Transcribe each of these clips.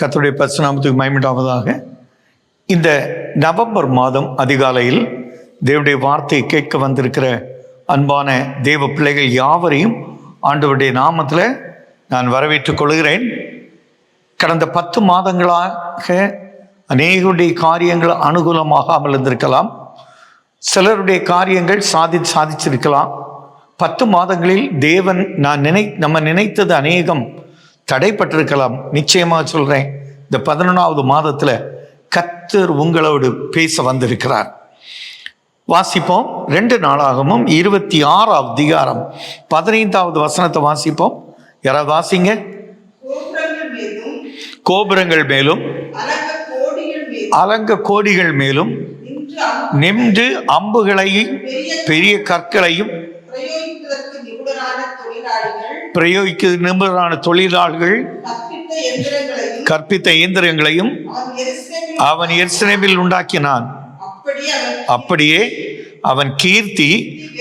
கத்தருடைய பரிசுநாமத்துக்கு மயமிடாவதாக இந்த நவம்பர் மாதம் அதிகாலையில் தேவனுடைய வார்த்தையை கேட்க வந்திருக்கிற அன்பான தேவ பிள்ளைகள் யாவரையும் ஆண்டவருடைய நாமத்தில் நான் வரவேற்றுக் கொள்கிறேன். கடந்த பத்து மாதங்களாக அநேகருடைய காரியங்கள் அனுகூலமாகாமல் இருந்திருக்கலாம் சிலருடைய காரியங்கள் சாதி சாதிச்சிருக்கலாம். பத்து மாதங்களில் தேவன் நான் நினை நம்ம நினைத்தது அநேகம் தடைப்பட்டிருக்கலாம். நிச்சயமாக சொல்கிறேன் இந்த பதினொன்றாவது மாதத்தில் கத்தர் உங்களோடு பேச வந்திருக்கிறார். வாசிப்போம். ரெண்டு நாளாகவும் இருபத்தி ஆறாவது அதிகாரம். பதினைந்தாவது வசனத்தை வாசிப்போம். யாராவது வாசிங்க. கோபுரங்கள் மேலும் அலங்க கோடிகள் மேலும் நின்று அம்புகளையும் பெரிய கற்களையும் பிரயோகிக்க நிபுணரான தொழிலாளர்கள் கற்பித்த இயந்திரங்களையும் அவன் எருசலேமில் உண்டாக்கினான். அப்படியே அவன் கீர்த்தி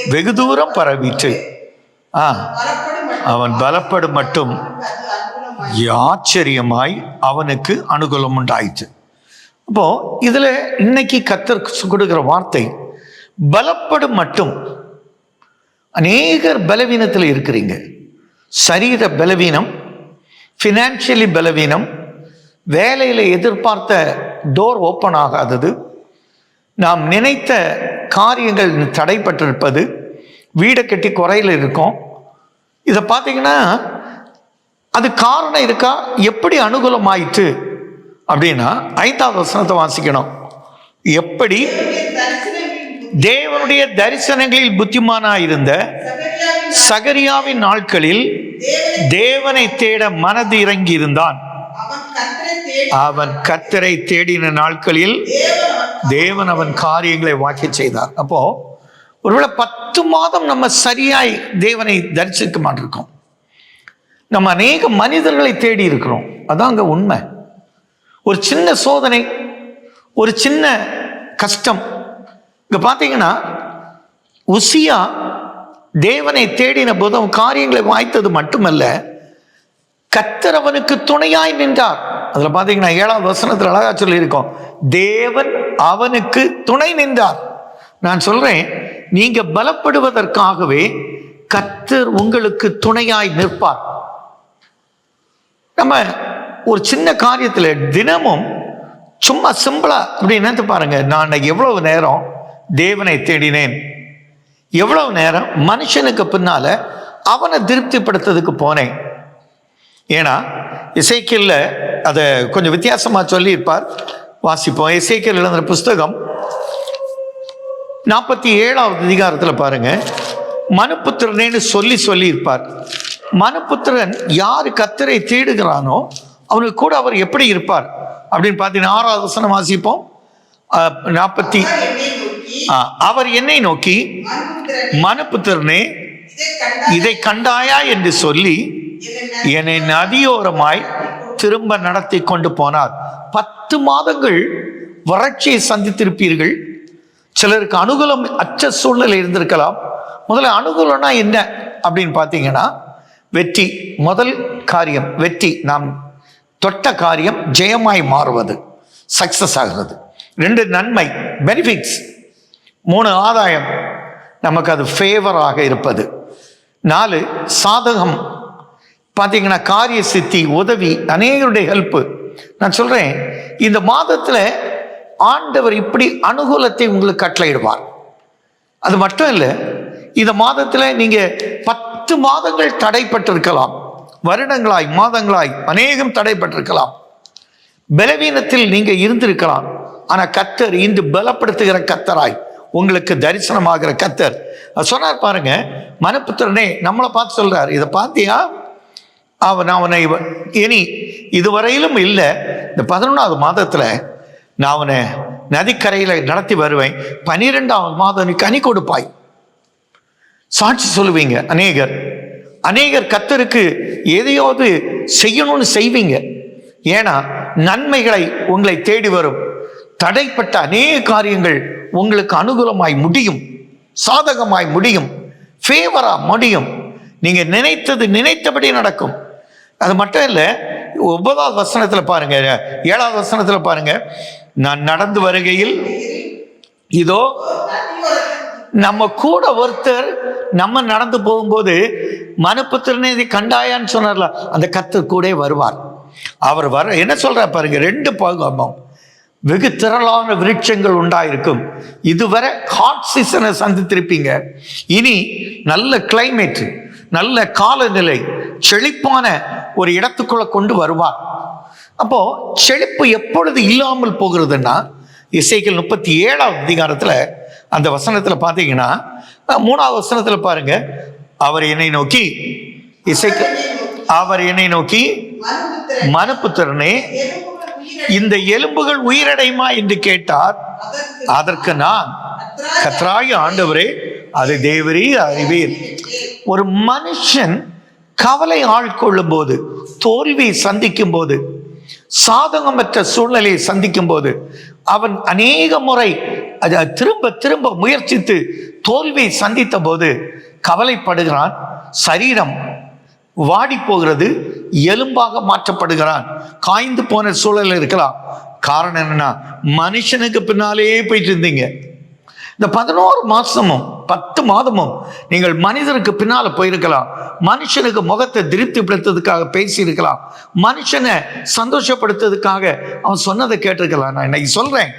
வெகு தூரம் பரவிற்று. ஆ அவன் பலப்படும் மட்டும் ஆச்சரியமாய் அவனுக்கு அனுகூலம் உண்டாயிற்று. அப்போ இதுல இன்னைக்கு கத்தர் கொடுக்கிற வார்த்தை பலப்படும் மட்டும். அநேகர் பலவீனத்தில் இருக்கிறீங்க. சரீர பலவீனம் ஃபினான்ஷியலி பலவீனம் வேலையில் எதிர்பார்த்த டோர் ஓப்பன் ஆகாதது நாம் நினைத்த காரியங்கள் தடைப்பட்டிருப்பது வீடை கட்டி குறையில் இருக்கும். இதை பார்த்தீங்கன்னா அது காரணம் இருக்கா? எப்படி அனுகூலமாயிற்று? அப்படின்னா ஐந்தாவது வசனத்தை வாசிக்கணும். எப்படி? தேவனுடைய தரிசனங்களில் புத்திமானாக இருந்த சகரியாவின் நாட்களில் தேவனை தேட மனது இறங்கி இருந்தான் அவன் கத்தரை தேடின நாட்களில் தேவன் அவன் காரியங்களை வாக்கி செய்தார். அப்போ ஒருவேளை பத்து மாதம் நம்ம சரியாய் தேவனை தரிசிக்க மாட்டிருக்கோம். நம்ம அநேக மனிதர்களை தேடி இருக்கிறோம். அதான் அங்கே உண்மை. ஒரு சின்ன சோதனை ஒரு சின்ன கஷ்டம். இங்க பார்த்தீங்கன்னா உசியா தேவனை தேடின போதும் காரியங்களை வாய்த்தது மட்டுமல்ல கத்தர் அவனுக்கு துணையாய் நின்றார். அதுல பாத்தீங்கன்னா ஏழாவது வசனத்தில் அழகா சொல்லியிருக்கோம். தேவன் அவனுக்கு துணை நின்றார். நான் சொல்றேன் நீங்க பலப்படுவதற்காகவே கத்தர் உங்களுக்கு துணையாய் நிற்பார். நம்ம ஒரு சின்ன காரியத்தில் தினமும் சும்மா சிம்பிளா அப்படி நினைத்து பாருங்க நான் எவ்வளவு நேரம் தேவனை தேடினேன் எவ்வளவு நேரம்? மனுஷனுக்கு பின்னால அவனை திருப்திப்படுத்துறதுக்கு போனேன். ஏன்னா இசைக்கியல்ல அதை கொஞ்சம் வித்தியாசமா சொல்லியிருப்பார். வாசிப்போம். இசைக்கியல் எழுந்த புஸ்தகம் நாற்பத்தி ஏழாவது அதிகாரத்தில் பாருங்க. மனுப்புத்திரனேன்னு சொல்லி சொல்லியிருப்பார். மனுப்புத்திரன் யார் கத்தரை தேடுகிறானோ அவனுக்கு கூட அவர் எப்படி இருப்பார்? அப்படின்னு பார்த்தீங்கன்னா ஆறாவது வசனம் வாசிப்போம். நாற்பத்தி அவர் என்னை நோக்கி மனுபுத்திரனே, இதை கண்டாயா? என்று சொல்லி என்னை என்னை நதியோரமாய் திரும்ப நடத்தி கொண்டு போனார். பத்து மாதங்கள் வறட்சியை சந்தித்திருப்பீர்கள். சிலருக்கு அனுகூலம் அச்ச சூழ்நிலை இருந்திருக்கலாம். முதல்ல அனுகூலம்னா என்ன அப்படின்னு பார்த்தீங்கன்னா வெற்றி முதல் காரியம் வெற்றி நாம் தொட்ட காரியம் ஜெயமாய் மாறுவது சக்சஸ் ஆகிறது. ரெண்டு நன்மை பெனிஃபிட்ஸ் மூணு ஆதாயம். நமக்கு அது ஃபேவராக இருப்பது. நாலு சாதகம். பார்த்தீங்கன்னா காரிய சித்தி உதவி அநேகருடைய ஹெல்ப்பு நான் சொல்கிறேன் இந்த மாதத்தில் ஆண்டவர் இப்படி அனுகூலத்தை உங்களுக்கு கட்டளையிடுவார். அது மட்டும் இல்லை இந்த மாதத்தில் நீங்கள் பத்து மாதங்கள் தடைப்பட்டிருக்கலாம். வருடங்களாய் மாதங்களாய் அநேகம் தடைப்பட்டிருக்கலாம். பலவீனத்தில் நீங்கள் இருந்திருக்கலாம். ஆனால் கத்தர் இன்று பலப்படுத்துகிற கத்தராய். உங்களுக்கு தரிசனமாகிற கத்தர். சொன்னார் பாருங்க மனப்புத்திரனே நம்மளை பார்த்து சொல்றார் இதை பார்த்தியா? அவன் அவனை இனி இதுவரையிலும் இல்லை. இந்த பதினொன்றாவது மாதத்தில் நான் அவனை நதிக்கரையில் நடத்தி வருவேன். பனிரெண்டாவது மாதம் நீ கனி கொடுப்பாய். சாட்சி சொல்லுவீங்க அநேகர். அநேகர் கத்தருக்கு எதையாவது செய்யணும்னு செய்வீங்க. ஏன்னா நன்மைகளை உங்களை தேடி வரும். தடைப்பட்ட அநேக காரியங்கள் உங்களுக்கு அனுகூலமாய் முடியும் சாதகமாய் முடியும் ஃபேவரா முடியும். நீங்க நினைத்தது நினைத்தபடி நடக்கும். அது மட்டும் இல்லை ஒன்பதாவது வசனத்தில் பாருங்க ஏழாவது வசனத்தில் பாருங்க. நான் நடந்து வருகையில் இதோ நம்ம கூட ஒருத்தர் நம்ம நடந்து போகும்போது மனுப்புத்திறனை இதை கண்டாயான்னு சொன்னார்ல அந்த கத்து கூட வருவார். அவர் வர என்ன சொல்ற பாருங்க ரெண்டு பாகமும் வெகு திரளான விருட்சங்கள் உண்டாயிருக்கும். இதுவரை ஹாட் சீசனை சந்தித்திருப்பீங்க. இனி நல்ல கிளைமேட் நல்ல காலநிலை செழிப்பான ஒரு இடத்துக்குள்ள கொண்டு வருவார். அப்போ செழிப்பு எப்பொழுது இல்லாமல் போகிறதுன்னா இசைகள் முப்பத்தி ஏழாவது அதிகாரத்துல அந்த வசனத்துல பார்த்தீங்கன்னா மூணாவது வசனத்துல பாருங்க. அவர் என்னை நோக்கி இசைக்கு அவர் என்னை நோக்கி மனப்புத்திறனே மனுப்புத்திறனே இந்த எலும்புகள் உயிரடையுமா என்று கேட்டார். அதற்கு நான் கத்ராய ஆண்டவரே அது தேவரே அறிவீர். ஒரு மனுஷன் கவலை ஆட்கொள்ளும் போது தோல்வியை சந்திக்கும் போது சாதகமற்ற சூழ்நிலையை சந்திக்கும் போது அவன் அநேக முறை அதை திரும்ப திரும்ப முயற்சித்து தோல்வியை சந்தித்த போது கவலைப்படுகிறான். சரீரம் வாடி போகிறது எலும்பாக மாற்றப்படுகிறான். காய்ந்து போன சூழல் இருக்கலாம். காரணம் என்னன்னா மனுஷனுக்கு பின்னாலேயே போயிட்டு இருந்தீங்க. இந்த பதினோரு மாசமும் பத்து மாதமும் நீங்கள் மனிதருக்கு பின்னால போயிருக்கலாம். மனுஷனுக்கு முகத்தை திருப்திப்படுத்துறதுக்காக பேசியிருக்கலாம். மனுஷனை சந்தோஷப்படுத்துறதுக்காக அவன் சொன்னதை கேட்டிருக்கலாம். நான் இன்னைக்கு சொல்றேன்.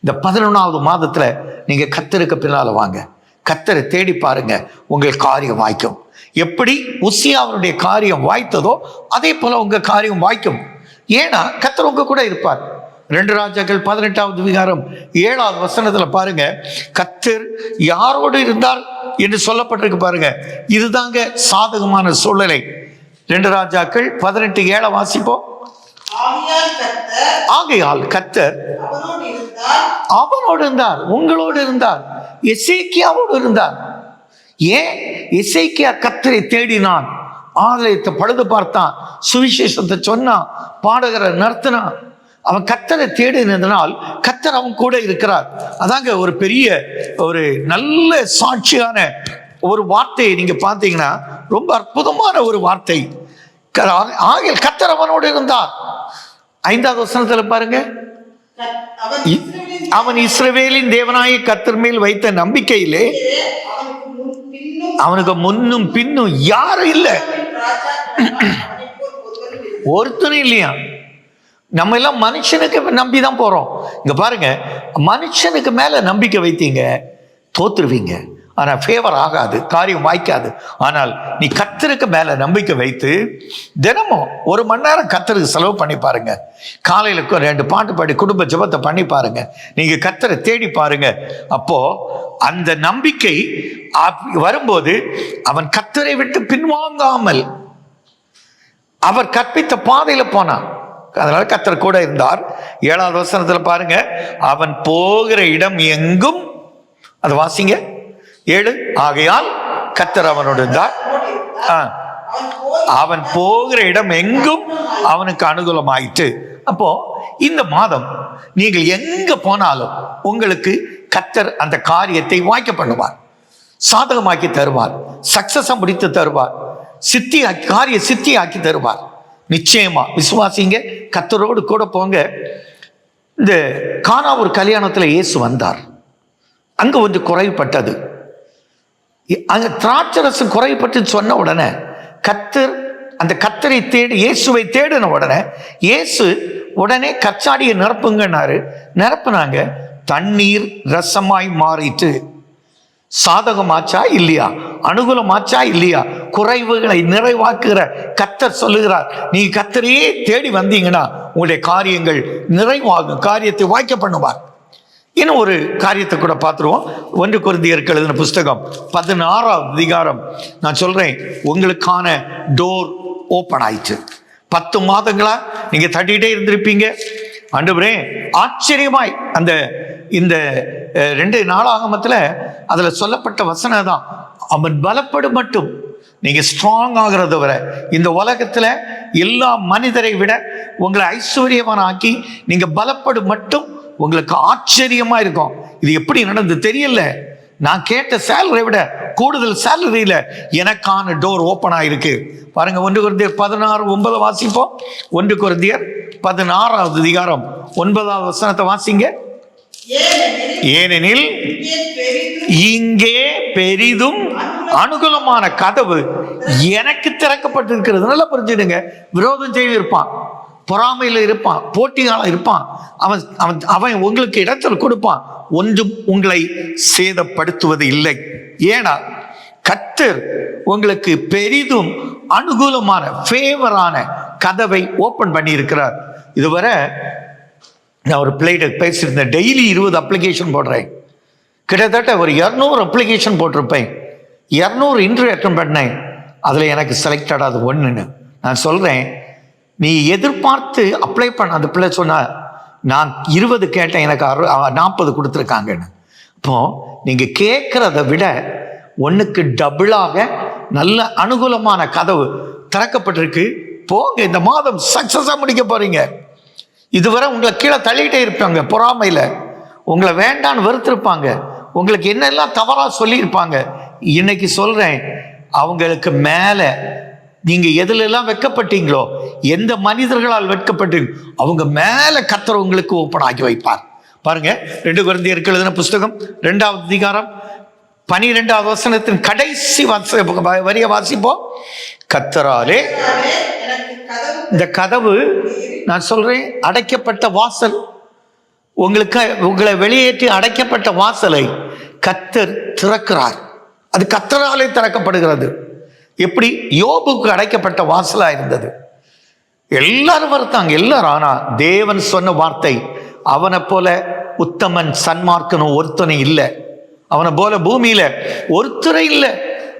இந்த பதினொன்றாவது மாதத்துல நீங்க கத்தருக்கு பின்னால வாங்க. கத்தரை தேடி பாருங்க. உங்கள் காரியம் வாய்க்கும். எப்படி உசியாவனுடைய காரியம் வாய்த்ததோ அதே போல உங்க காரியம் வாய்க்கும். ஏன்னா கத்தர் உங்க கூட இருப்பார். ரெண்டு ராஜாக்கள் பதினெட்டாவது விகாரம் ஏழாவது வசனத்துல பாருங்க கத்தர் யாரோடு இருந்தார்? என்று சொல்லப்பட்டிருக்கு பாருங்க. இதுதாங்க சாதகமான சூழ்நிலை. ரெண்டு ராஜாக்கள் பதினெட்டு ஏழை வாசிப்போம் ஆகையால் கத்தர் அவனோடு இருந்தார் உங்களோடு இருந்தார் எசேக்கியாவோடு இருந்தார். ஏன்? எசேக்கியா கத்தரை தேடினான். ஆலயத்தை பழுது பார்த்தான். சுவிசேஷத்தை சொன்னான். பாடகரை நடத்தினான். அவன் கத்தரை தேடினதுனால் கத்தர் அவன் கூட இருக்கிறார். அதாங்க ஒரு பெரிய ஒரு நல்ல சாட்சியான ஒரு வார்த்தையை நீங்க பார்த்தீங்கன்னா ரொம்ப அற்புதமான ஒரு வார்த்தை. ஆகிய கத்தர் அவனோடு இருந்தார். ஐந்தாவது வசனத்துல பாருங்க. அவன் இஸ்ரவேலின் அவன் இஸ்ரவேலின் தேவனாய கத்தர் மேல் வைத்த நம்பிக்கையிலே அவனுக்கு முன்னும் பின்னும் யாரும் இல்லை. ஒருத்தரும் இல்லையா? நம்ம எல்லாம் மனுஷனுக்கு நம்பி தான் போறோம். இங்க பாருங்க மனுஷனுக்கு மேல நம்பிக்கை வைத்தீங்க தோத்துருவீங்க. ஆனால் ஃபேவர் ஆகாது காரியம் வாய்க்காது. ஆனால் நீ கத்தருக்கு மேலே நம்பிக்கை வைத்து தினமும் ஒரு மணி நேரம் கத்தருக்கு செலவு பண்ணி பாருங்க. காலையில் ரெண்டு பாட்டு பாடி குடும்ப ஜபத்தை பண்ணி பாருங்க. நீங்கள் கத்தரை தேடி பாருங்க. அப்போ அந்த நம்பிக்கை வரும்போது அவன் கத்தரை விட்டு பின்வாங்காமல் அவர் கற்பித்த பாதையில் போனான் அதனால கத்தர் கூட இருந்தார். ஏழாவது வசனத்தில் பாருங்க. அவன் போகிற இடம் எங்கும் அது வாசிங்க. ஏழு? ஆகையால் கத்தர் அவனோடு இருந்தார். ஆ. அவன் போகிற இடம் எங்கும் அவனுக்கு அனுகூலமாயிற்று. அப்போ இந்த மாதம் நீங்கள் எங்க போனாலும் உங்களுக்கு கத்தர் அந்த காரியத்தை வாய்க்க பண்ணுவார். சாதகமாக்கி தருவார். சக்சஸா முடித்து தருவார். சித்தி காரிய சித்தி ஆக்கி தருவார். நிச்சயமா விசுவாசிங்க கத்தரோடு கூட போங்க. இந்த கானா ஒரு இயேசு வந்தார். அங்கே கொஞ்சம் குறைப்பட்டது அந்த அங்க திராட்சரசம் குறைப்பட்டு சொன்ன உடனே கத்தர் அந்த கத்தரை தேடி இயேசுவை தேடின உடனே இயேசு உடனே கச்சாடியை நிரப்புங்கன்னாரு. நிரப்புனாங்க தண்ணீர் ரசமாய் மாறிட்டு. சாதகமாச்சா இல்லையா? அனுகூலமாச்சா இல்லையா? குறைவுகளை நிறைவாக்குகிற கத்தர் சொல்லுகிறார். நீ கத்தரையே தேடி வந்தீங்கன்னா உங்களுடைய காரியங்கள் நிறைவாகும் காரியத்தை வாய்க்க பண்ணுவார். இன்னும் ஒரு காரியத்தை கூட பார்த்துருவோம். ஒன்று குருந்தியருக்கு எழுதின புஸ்தகம் பதினாறாவது அதிகாரம். நான் சொல்கிறேன் உங்களுக்கான டோர் ஓப்பன் ஆயிடுச்சு பத்து மாதங்களா நீங்கள் தட்டிகிட்டே இருந்திருப்பீங்க. ஆண்டவரே ஆச்சரியமாய் அந்த இந்த ரெண்டு நாளாகமத்தில் அதில் சொல்லப்பட்ட வசனம் தான் அவன் பலப்படும் மட்டும் நீங்கள் ஸ்ட்ராங் ஆகிறத வரை இந்த உலகத்தில் எல்லா மனிதரை விட உங்களை ஐஸ்வர்யவானாக்கி நீங்கள் பலப்படும் மட்டும் உங்களுக்கு ஆச்சரியமா இருக்கும். இது எப்படி நடந்து தெரியல. நான் கேட்ட சேலரி விட கூடுதல் சேலரியில எனக்கான டோர் ஓப்பன் ஆயிருக்கு. பாருங்க ஒன்று குருந்தியர் பதினாறு ஒன்பது வாசிப்போம். ஒன்று குருந்தியர் பதினாறாவது அதிகாரம். ஒன்பதாவது வசனத்தை வாசிங்க. ஏனெனில் இங்கே பெரிதும் அனுகூலமான கதவு எனக்கு திறக்கப்பட்டிருக்கிறது. நல்லா புரிஞ்சிடுங்க விரோதம் செய்திருப்பான். பொறாமையில் இருப்பான் போட்டியாளர் இருப்பான். அவன் அவன் அவன் உங்களுக்கு இடத்தில் கொடுப்பான். ஒன்றும் உங்களை சேதப்படுத்துவது இல்லை. ஏன்னா கத்தர் உங்களுக்கு பெரிதும் அனுகூலமான ஃபேவரான கதவை ஓப்பன் பண்ணியிருக்கிறார். இதுவரை நான் ஒரு பிள்ளைகிட்ட பேசியிருந்தேன். டெய்லி இருபது அப்ளிகேஷன் போடுறேன். கிட்டத்தட்ட ஒரு இரநூறு அப்ளிகேஷன் போட்டிருப்பேன். இரநூறு இன்டர்வியூ அட்டன் பண்ணேன். அதில் எனக்கு செலக்டட் அது ஒன்றுன்னு நான் சொல்கிறேன் நீ எதிர்பார்த்து அப்ளை பண்ண அந்த பிள்ளை சொன்ன நான் இருபது கேட்டேன் எனக்கு அறு நாற்பது கொடுத்துருக்காங்கன்னு. இப்போ நீங்கள் கேட்குறத விட ஒன்றுக்கு டபுளாக நல்ல அனுகூலமான கதவு திறக்கப்பட்டிருக்கு. போங்க இந்த மாதம் சக்ஸஸாக முடிக்க போகிறீங்க இதுவரை உங்களை கீழே தள்ளிக்கிட்டே இருப்பாங்க பொறாமையில். உங்களை வேண்டான்னு வெறுத்திருப்பாங்க. உங்களுக்கு என்னெல்லாம் தவறாக சொல்லியிருப்பாங்க. இன்னைக்கு சொல்கிறேன் அவங்களுக்கு மேலே நீங்கள் எதுலெல்லாம் வெட்கப்பட்டீங்களோ எந்த மனிதர்களால் வெட்கப்பட்டு அவங்க மேலே கத்துறவங்களுக்கு ஓப்பன் ஆகி வைப்பார். பாருங்க ரெண்டு குழந்தையருக்கு எழுதின புஸ்தகம் ரெண்டாவது அதிகாரம் பனிரெண்டாவது வசனத்தின் கடைசி வரிய வாசிப்போம். கத்தராலே இந்த கதவு நான் சொல்றேன் அடைக்கப்பட்ட வாசல் உங்களுக்கு உங்களை வெளியேற்றி அடைக்கப்பட்ட வாசலை கத்தர் திறக்கிறார். அது கத்தராலே திறக்கப்படுகிறது. எப்படி யோபுக்கு அடைக்கப்பட்ட வாசலா இருந்தது? எல்லாரும் வருத்தாங்க எல்லாரும். ஆனா தேவன் சொன்ன வார்த்தை அவனை போல உத்தமன் சன்மார்க்கனும் ஒருத்தனும் இல்லை. அவனை போல பூமியில ஒருத்தரை இல்லை.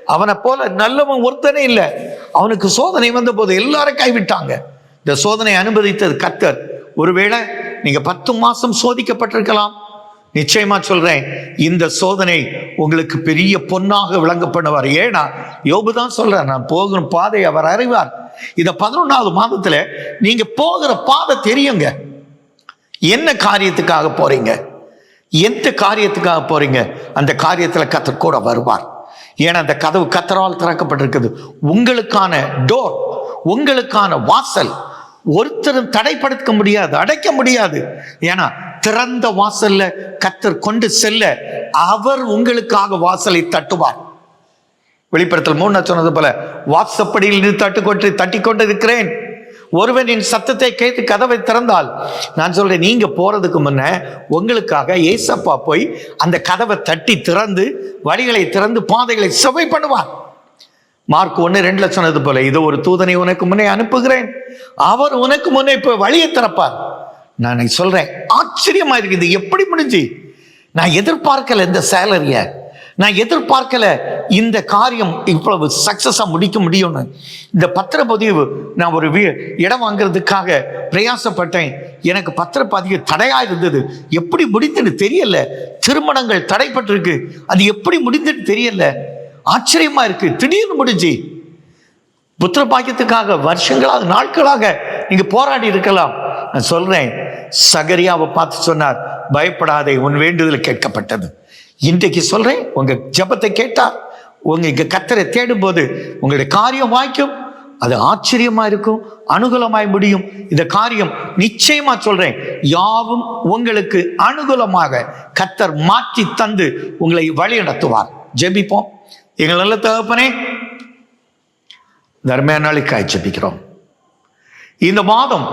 அவனை போல நல்லவன் ஒருத்தனே இல்லை. அவனுக்கு சோதனை வந்த போது எல்லாரும் கைவிட்டாங்க. இந்த சோதனை அனுமதித்தது கத்தர் ஒருவேளை நீங்க பத்து மாசம் சோதிக்கப்பட்டிருக்கலாம். நிச்சயமா சொல்றேன் இந்த சோதனை உங்களுக்கு பெரிய பொன்னாக விளங்க பண்ணுவார் ஏன்னா யோபு தான் சொல்றார் நான் போகிற பாதை அவர் அறிவார். இந்த பதினொன்றாவது மாதத்துல நீங்க போகிற பாதை தெரியுங்க. என்ன காரியத்துக்காக போறீங்க? எந்த காரியத்துக்காக போறீங்க? அந்த காரியத்துல கத்த கூட வருவார். ஏன்னா அந்த கதவு கத்தரால் திறக்கப்பட்டிருக்குது. உங்களுக்கான டோர் உங்களுக்கான வாசல் ஒருத்தரும் தடைப்படுத்த முடியாது அடைக்க முடியாது. ஏன்னா திறந்த வாசல்ல கத்தர் கொண்டு செல்ல அவர் உங்களுக்காக வாசலை தட்டுவார். வெளிப்படத்தில் மூணு சொன்னது போல வாசப்படியில் நின்று தட்டுக்கொண்டு தட்டி கொண்டு இருக்கிறேன். சத்தத்தை கேட்டு கதவை திறந்தால் நான் சொல்றேன் நீங்க போறதுக்கு முன்ன உங்களுக்காக ஏசப்பா போய் அந்த கதவை தட்டி திறந்து வழிகளை திறந்து பாதைகளை செவை பண்ணுவார் மார்க் ஒன்று ரெண்டுல சொன்னது போல இது ஒரு தூதனை உனக்கு முன்னே அனுப்புகிறேன். அவர் உனக்கு முன்னே இப்போ வழியை திறப்பார். நான் சொல்றேன் ஆச்சரியமா இருக்குது எப்படி முடிஞ்சு? நான் எதிர்பார்க்கல இந்த சேலரிய நான் எதிர்பார்க்கல இந்த காரியம் இவ்வளவு சக்ஸஸாக முடிக்க முடியும்னு. இந்த பத்திரப்பதிவு நான் ஒரு வீ இடம் வாங்குறதுக்காக பிரயாசப்பட்டேன். எனக்கு பத்திரப்பதிவு தடையா இருந்தது. எப்படி முடிந்துன்னு தெரியல. திருமணங்கள் தடைப்பட்டிருக்கு. அது எப்படி முடிந்துன்னு தெரியல. ஆச்சரியமா இருக்கு. திடீர்னு முடிஞ்சு. புத்திர பாக்கியத்துக்காக வருஷங்களாக நாட்களாக நீங்க போராடி இருக்கலாம். நான் சொல்றேன் சகரியாவை பார்த்து சொன்னார் பயப்படாதே உன் வேண்டுதல் கேட்கப்பட்டது. இன்றைக்கு சொல்றேன் உங்க ஜெபத்தை கேட்டார். உங்க இங்க கத்தரை தேடும் போது உங்களுடைய காரியம் வாய்க்கும் அது ஆச்சரியமா இருக்கும் அனுகூலமாய் முடியும். இந்த காரியம் நிச்சயமா சொல்றேன் யாவும் உங்களுக்கு அனுகூலமாக கத்தர் மாற்றி தந்து உங்களை வழி நடத்துவார் ஜெபிப்போம். எங்கள் நல்ல தகப்பனே தர்மையான நாளுக்காய் ஜெபிக்கிறோம். இந்த மாதம்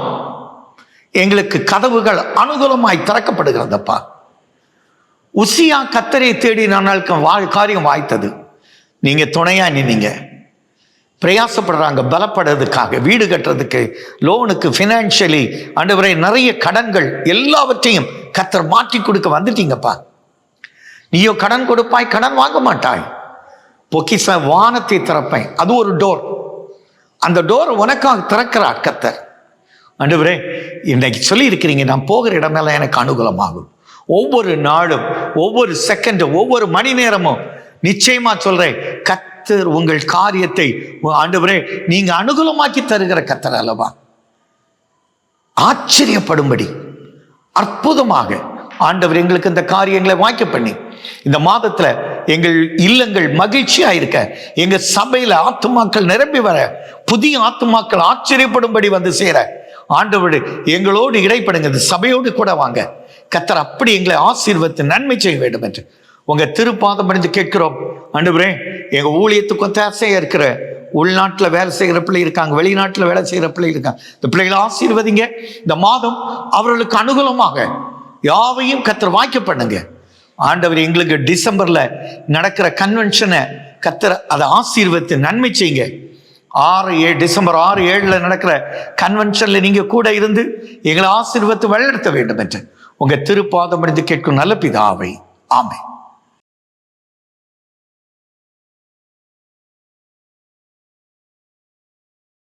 எங்களுக்கு கதவுகள் அனுகூலமாய் திறக்கப்படுகிறதப்பா. உசியா கத்தரை தேடி நாளுக்கு வா காரியம் வாய்த்தது. நீங்க துணையா நின்னீங்க. பிரயாசப்படுறாங்க பலப்படுறதுக்காக வீடு கட்டுறதுக்கு லோனுக்கு ஃபினான்ஷியலி அண்டவரை நிறைய கடன்கள் எல்லாவற்றையும் கத்தர் மாற்றி கொடுக்க வந்துட்டீங்கப்பா. நீயோ கடன் கொடுப்பாய் கடன் வாங்க மாட்டாய். பொக்கிச வானத்தை திறப்பேன். அது ஒரு டோர் அந்த டோர் உனக்காக திறக்கிறார் கத்தர். அண்டுவரே இன்னைக்கு சொல்லி இருக்கிறீங்க நான் போகிற இடமெல்லாம் எனக்கு அனுகூலமாகும். ஒவ்வொரு நாளும் ஒவ்வொரு செகண்டும் ஒவ்வொரு மணி நேரமும் நிச்சயமா சொல்றேன் கத்தர் உங்கள் காரியத்தை ஆண்டவரே நீங்க அனுகூலமாக்கி தருகிற கத்தர் அல்லவா? ஆச்சரியப்படும்படி அற்புதமாக ஆண்டவர் எங்களுக்கு இந்த காரியங்களை வாய்க்க பண்ணி இந்த மாதத்துல எங்கள் இல்லங்கள் மகிழ்ச்சியா இருக்க. எங்க சபையில ஆத்துமாக்கள் நிரம்பி வர புதிய ஆத்துமாக்கள் ஆச்சரியப்படும்படி வந்து சேர. ஆண்டவர் எங்களோடு இடைப்படுங்க இந்த சபையோடு கூட வாங்க. கத்தர் அப்படி எங்களை ஆசீர்வத்து நன்மை செய்ய வேண்டும் என்று. உங்க திருப்பாதம் பணிந்து கேட்கிறோம். ஆண்டவரே எங்க ஊழியத்துக்கும் ஒத்தாசையா இருக்கிற உள்நாட்டில் வேலை செய்கிற பிள்ளை இருக்காங்க வெளிநாட்டில் வேலை செய்கிற பிள்ளை இருக்காங்க. இந்த பிள்ளைகளை ஆசீர்வதிங்க. இந்த மாதம் அவர்களுக்கு அனுகூலமாக யாவையும் கத்தர் வாய்க்க பண்ணுங்க. ஆண்டவர் எங்களுக்கு டிசம்பர்ல நடக்கிற கன்வென்ஷனை கத்தர் அதை ஆசீர்வத்து நன்மை செய்யுங்க. ஆறு ஏழு டிசம்பர் ஆறு ஏழில் நடக்கிற கன்வென்ஷனில் நீங்கள் கூட இருந்து எங்களை ஆசீர்வத்து வழிநடத்த வேண்டும் என்று. உங்கள் திருப்பாதம் அடைந்து கேட்கும் நல்ல பிதாவை. ஆமை